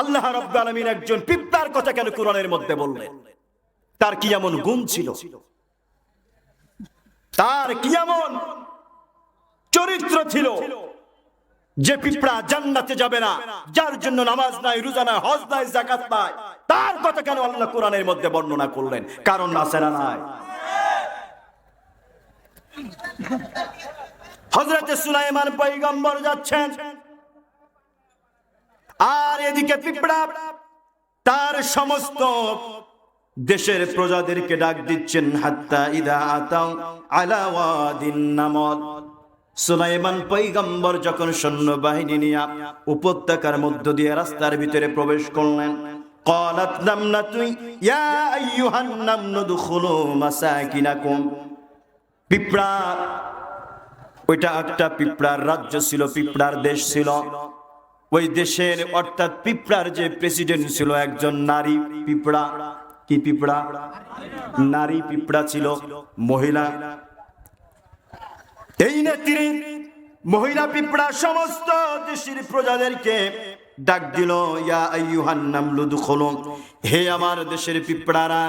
আল্লাহ রব্বুল আলামিন একজন পিপ্তার কথা কেন কোরআনের মধ্যে বললেন? তার কি এমন গুণ ছিল? তার কি এমন চরিত্র ছিল যে পিঁপড়া জান্নাতে যাবে না, যার জন্য নামাজ নাই, রোজা নাই, হজ নাই জাকাত নাই? তার কথা কেন আল্লাহ কোরআনের মধ্যে বর্ণনা করলেন? কারণ না নাই? হজরতে সুলাইমান পৈগম্বর যাচ্ছেন। আর এদিকে পিঁপড়া তার সমস্ত দেশের প্রজাদেরকে ডাক দিচ্ছেন হাত্তা ইদা আতাও আলা ওয়াদিন নামল সুলাইমান পৈগম্বর যখন সৈন্যবাহিনী নিয়ে উপত্যকার মধ্য দিয়ে রাস্তার ভিতরে প্রবেশ করলেন قالت نملة يا أيها النمل ادخلوا مساكنكم পিঁপড়া ওইটা একটা পিঁপড়ার রাজ্য ছিল পিঁপড়ার দেশ ছিল ওই দেশের অর্থাৎ পিঁপড়ার যে প্রেসিডেন্ট ছিল একজন নারী পিঁপড়া। কি পিঁপড়া? নারী পিঁপড়া ছিল, মহিলা। এই নেত্রী মহিলা পিঁপড়া সমস্ত দেশের প্রজাদেরকে ডাক দিল, ইয়া আইয়ুহান নামলু দুখুলু হে আমার দেশের পিঁপড়ারা,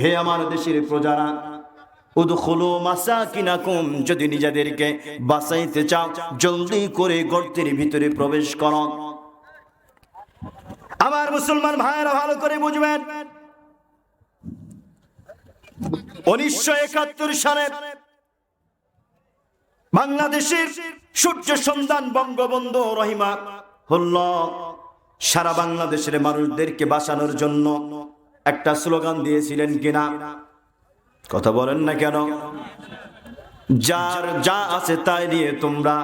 হে আমার দেশের প্রজারা। যদি নিজেদেরকে বাঁচাইতে চাও, জলদি করে গর্তের ভিতরে প্রবেশ আমার মুসলমান ভাইয়েরা ভালো করে বুঝবেন। উনিশশো একাত্তর সালে বাংলাদেশের সূর্য সন্ধান বঙ্গবন্ধু রহিমা হল, সারা বাংলাদেশের মানুষদেরকে বাঁচানোর জন্য একটা স্লোগান দিয়েছিলেন কিনা? কথা বলেন না কেন? যার যা আছে তাই নিয়ে তোমরা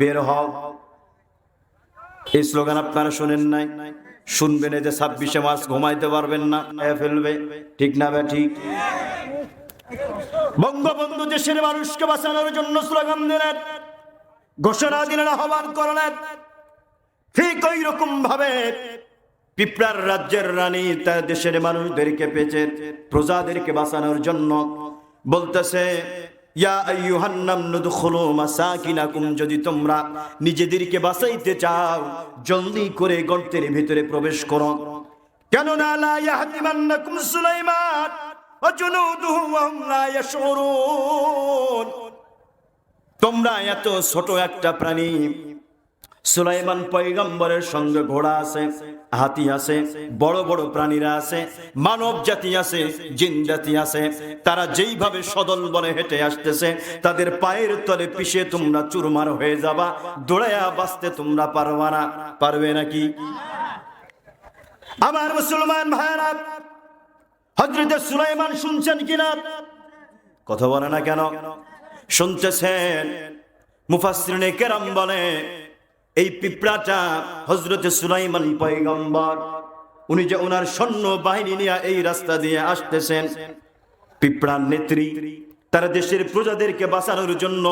বের হও। এই স্লোগান আপনারা শুনেন নাই? শুনবেন এই যে ছাব্বিশে মার্চ, ঘুমাইতে পারবেন না ফেলবে। ঠিক না বে, ঠিক? বঙ্গবন্ধু দেশের মানুষকে বাঁচানোর জন্য স্লোগান দিলেন, ঘোষণা দিলেন, আহ্বান করলেন। ঠিক ওই রকম ভাবে পিঁপড়ার রাজ্যের রানী তার দেশের মানুষদেরকে পেয়েছে, প্রজাদেরকে বাঁচানোর জন্য। বলতেছে যদি তোমরা নিজেদেরকে বাঁচাইতে চাও, জলদি করে গর্তের ভিতরে প্রবেশ করো। কেননা তোমরা এত ছোট একটা প্রাণী সুলাইমান পৈগম্বরের সঙ্গে ঘোড়া আছে, হাতি আছে, বড় বড় প্রাণীরা আছে, মানব জাতি আছে, জিন জাতি আছে। তারা যেইভাবে সদল বলে হেঁটে আসতেছে, তাদের পায়ের তলে পিষে তোমরা চুরমার হয়ে যাবা, দৌড়াইয়া বাঁচতে তোমরা পারবা না। পারবে নাকি? আমার মুসলমান ভাইরা হজরতে সুলাইমান শুনছেন কিনা কথা বলে না কেন? শুনতেছেন? মুফাসরিনে কেরাম বলে এই পিঁপড়াটা হজরতে সুলাইমান পয়গম্বর, উনি যে ওনার সৈন্য বাহিনী নিয়ে এই রাস্তা দিয়ে আসতেছেন, পিঁপড়ার নেত্রী, তারা দেশের প্রজাদেরকে বাঁচানোর জন্য,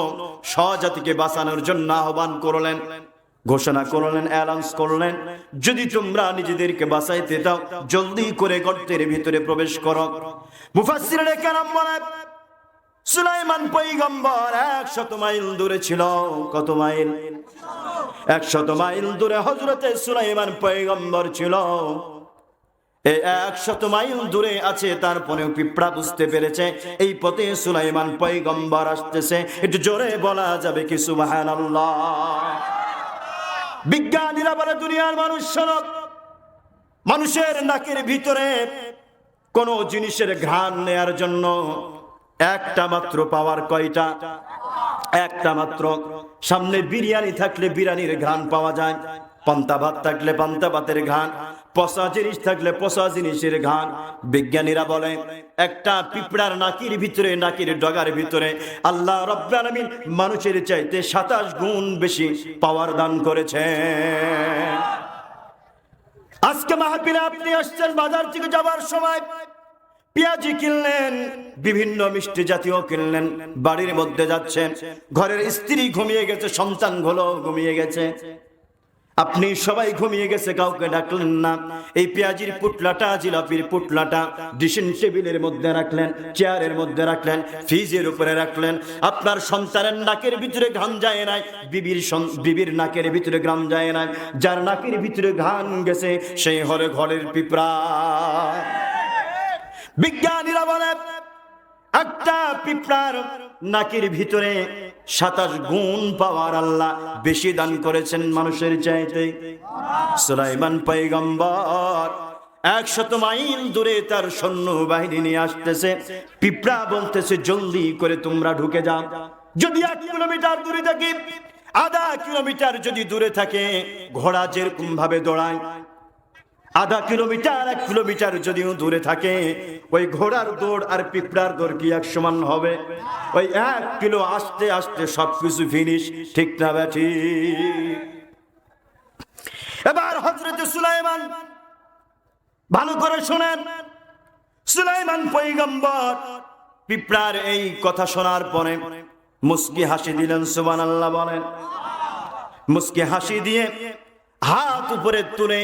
স্বজাতিকে বাঁচানোর জন্য আহ্বান করলেন, ঘোষণা করলেন, অ্যালাউন্স করলেন, যদি তোমরা নিজেদেরকে বাঁচাইতে দাও, জলদি করে গর্তের ভিতরে প্রবেশ করো। মুফাসসিরে কেরাম বলে সুলাইমান পৈগম্বর একশত মাইল দূরে ছিল। কত মাইল? একশত মাইল দূরে হজরতে সুলাইমান পৈগম্বর ছিল। এই একশত মাইল দূরে আছে, তারপরেও পিঁপড়া বুঝতে পেরেছে। এই পথে সুলাইমান পৈগম্বর আসতেছে। একটু জোরে বলা যাবে কি সুবাহান বিজ্ঞানীরা বলে, দুনিয়ার মানুষ সনক মানুষের নাকের ভিতরে কোন জিনিসের ঘ্রাণ নেয়ার জন্য একটা মাত্র পাওয়ার কয়টা? একটা মাত্র। সামনে বিরিয়ানি থাকলে বিরিয়ানির ঘ্রাণ পাওয়া যায়, পান্তা ভাত থাকলে পান্তা ভাতের ঘ্রাণ, পচা জিনিস থাকলে পচা জিনিসের ঘ্রাণ। বিজ্ঞানীরা বলে, একটা পিঁপড়ার নাকির ভিতরে, নাকির ডগার ভিতরে আল্লাহ রব্বুল মানুষের চাইতে সাতাশ গুণ বেশি পাওয়ার দান করেছে আজকে মাহফিলে আপনি আসছেন বাজার থেকে যাবার সময়। পেঁয়াজি কিনলেন, বিভিন্ন মিষ্টি জাতীয় কিনলেন, বাড়ির মধ্যে যাচ্ছেন ঘরের স্ত্রী ঘুমিয়ে গেছে সন্তানগুলো ঘুমিয়ে গেছে। আপনি সবাই ঘুমিয়ে গেছে, কাউকে ডাকলেন না। এই পেঁয়াজির পুটলাটা, জিলাপির পুটলাটা ডিসিন টেবিলের মধ্যে রাখলেন, চেয়ারের মধ্যে রাখলেন, ফ্রিজের উপরে রাখলেন। আপনার সন্তানের নাকের ভিতরে ঘাম যায় নাই, বিবির বিবির নাকের ভিতরে ঘাম যায় নাই। যার নাকের ভিতরে ঘাম গেছে সেই হরে ঘরের পিঁপড়া। বিজ্ঞানীরা বলে, একটা পিঁপড়ার নাকের ভিতরে সাতাশ গুণ পাওয়ার আল্লাহ বেশি দান করেছেন মানুষের চাইতে। সুলাইমান পৈগম্বর একশত মাইল দূরে তার সৈন্য বাহিনী নিয়ে আসতেছে। পিঁপড়া বলতেছে, জলদি করে তোমরা ঢুকে যাও। যদি এক কিলোমিটার দূরে থাকি, আধা কিলোমিটার যদি দূরে থাকে, ঘোড়া যেরকম ভাবে দৌড়ায় আধা কিলোমিটার, এক কিলোমিটার যদিও দূরে থাকে, ওই ঘোড়ার দৌড় আর পিঁপড়ার দৌড় কি এক সমান হবে? ওই এক কিলো আস্তে আস্তে সবকিছু ফিনিশ ঠিক না ব্যাঠি এবার হজরত সুলাইমান, ভালো করে শোনেন। সুলাইমান পৈগম্বর পিঁপড়ার এই কথা শোনার পরে মুস্কি হাসি দিলেন সুবান আল্লাহ বলেন। মুস্কি হাসি দিয়ে হাত উপরে তুলে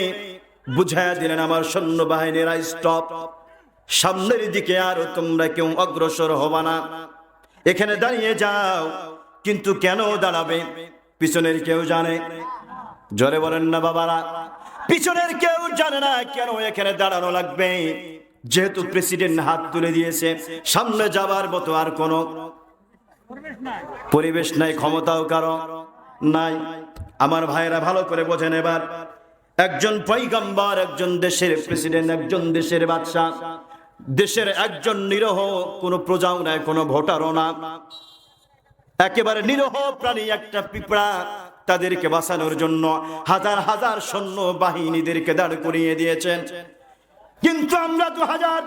বুঝাইয়া দিলেন আমার সৈন্য বাহিনীরা স্টপ। সামনের দিকে আর তোমরা কেউ অগ্রসর হবা না। এখানে দাঁড়িয়ে যাও, কিন্তু কেন দাঁড়াবে? পিছনের কেউ জানে। জোরে বলেন না বাবারা, পিছনের কেউ জানে না কেন এখানে দাঁড়ানো লাগবে? যেহেতু প্রেসিডেন্ট হাত তুলে দিয়েছে, সামনে যাবার মতো আর কোনো পরিবেশ নাই, ক্ষমতাও কারও নাই। আমার ভাইরা ভালো করে বোঝেন এবার। একজন পৈগম্বর একজন দেশের প্রেসিডেন্ট একজন দেশের বাদশাহ। দেশের একজন নিরহ, কোনো প্রজাও নাই, কোনো ভোটারও না। একেবারে নিরহ প্রাণী একটা পিঁপড়া তাদেরকে বাঁচানোর জন্য হাজার হাজার সৈন্য বাহিনীদেরকে দাঁড় করিয়ে দিয়েছেন। কিন্তু আমরা দু হাজার